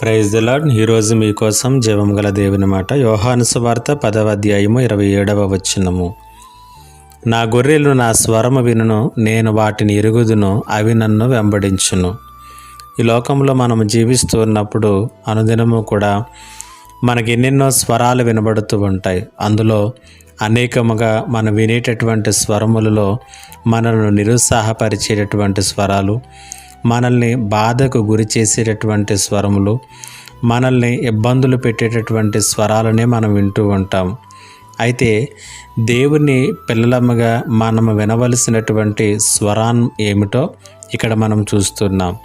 Praise the lord ఈరోజు మీకోసం జీవం గల దేవుని మాట. యోహానుసువార్త పదవ అధ్యాయము ఇరవై ఏడవ వచ్చినము నా గొర్రెలు నా స్వరము వినును నేను వాటిని ఎరుగుదును అవి నన్ను వెంబడించును. ఈ లోకంలో మనం జీవిస్తూ ఉన్నప్పుడు అనుదినము కూడా మనకి ఎన్నెన్నో స్వరాలు వినబడుతూ ఉంటాయి. అందులో అనేకముగా మనం వినేటటువంటి స్వరములలో మనల్ని నిరుత్సాహపరిచేటటువంటి స్వరాలు మనల్ని బాధకు గురి చేసేటటువంటి స్వరములు మనల్ని ఇబ్బందులు పెట్టేటటువంటి స్వరాలనే మనం వింటూ ఉంటాం. అయితే దేవుని పిల్లలమ్మగా మనం వినవలసినటువంటి స్వరాన్ ఏమిటో ఇక్కడ మనం చూస్తున్నాం.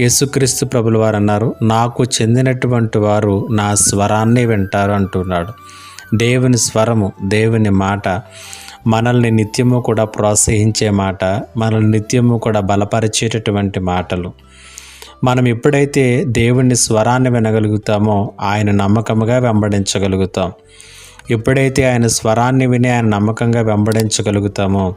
యేసుక్రీస్తు ప్రభులు వారు అన్నారు నాకు చెందినటువంటి వారు నా స్వరాన్ని వింటారు అంటున్నాడు. దేవుని స్వరము దేవుని మాట మనల్ని నిత్యము కూడా ప్రోత్సహించే మాట మనల్ని నిత్యము కూడా బలపరిచేటటువంటి మాటలు. మనం ఎప్పుడైతే దేవుని స్వరాన్ని వినగలుగుతామో ఆయన నమ్మకముగా వెంబడించగలుగుతాం. ఎప్పుడైతే ఆయన స్వరాన్ని విని ఆయన నమ్మకంగా వెంబడించగలుగుతామో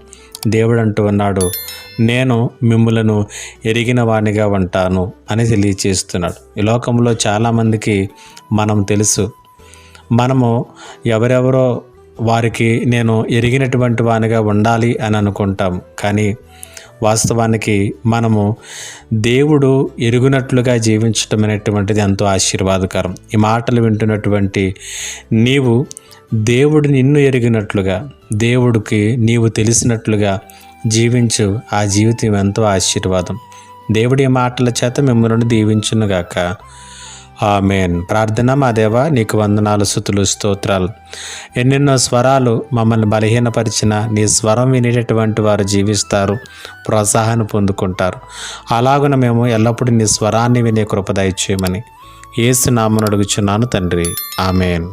దేవుడు అంటూ ఉన్నాడు నేను మిమ్మలను ఎరిగిన వాణిగా ఉంటాను అని తెలియచేస్తున్నాడు. ఈ లోకంలో చాలామందికి మనం తెలుసు. మనము ఎవరెవరో వారికి నేను ఎరిగినటువంటి వానిగా ఉండాలి అని అనుకుంటాం. కానీ వాస్తవానికి మనము దేవుడు ఎరుగునట్లుగా జీవించటం అనేటువంటిది ఎంతో ఆశీర్వాదకరం. ఈ మాటలు వింటున్నటువంటి నీవు దేవుడు నిన్ను ఎరిగినట్లుగా దేవుడికి నీవు తెలిసినట్లుగా జీవించు ఆ జీవితం ఎంతో ఆశీర్వాదం. దేవుడి మాటల చేత మిమ్మల్ని దీవించునుగాక. ఆమెన్. ప్రార్థన మా దేవ నీకు వందనాలు సుతులు స్తోత్రాలు. ఎన్నెన్నో స్వరాలు మమ్మల్ని బలహీనపరిచిన నీ స్వరం వినేటటువంటి వారు జీవిస్తారు ప్రోత్సాహాన్ని పొందుకుంటారు. అలాగున మేము ఎల్లప్పుడూ నీ స్వరాన్ని వినే కృప దయచేయమని ఏసు అడుగుచున్నాను తండ్రి. ఆమెన్.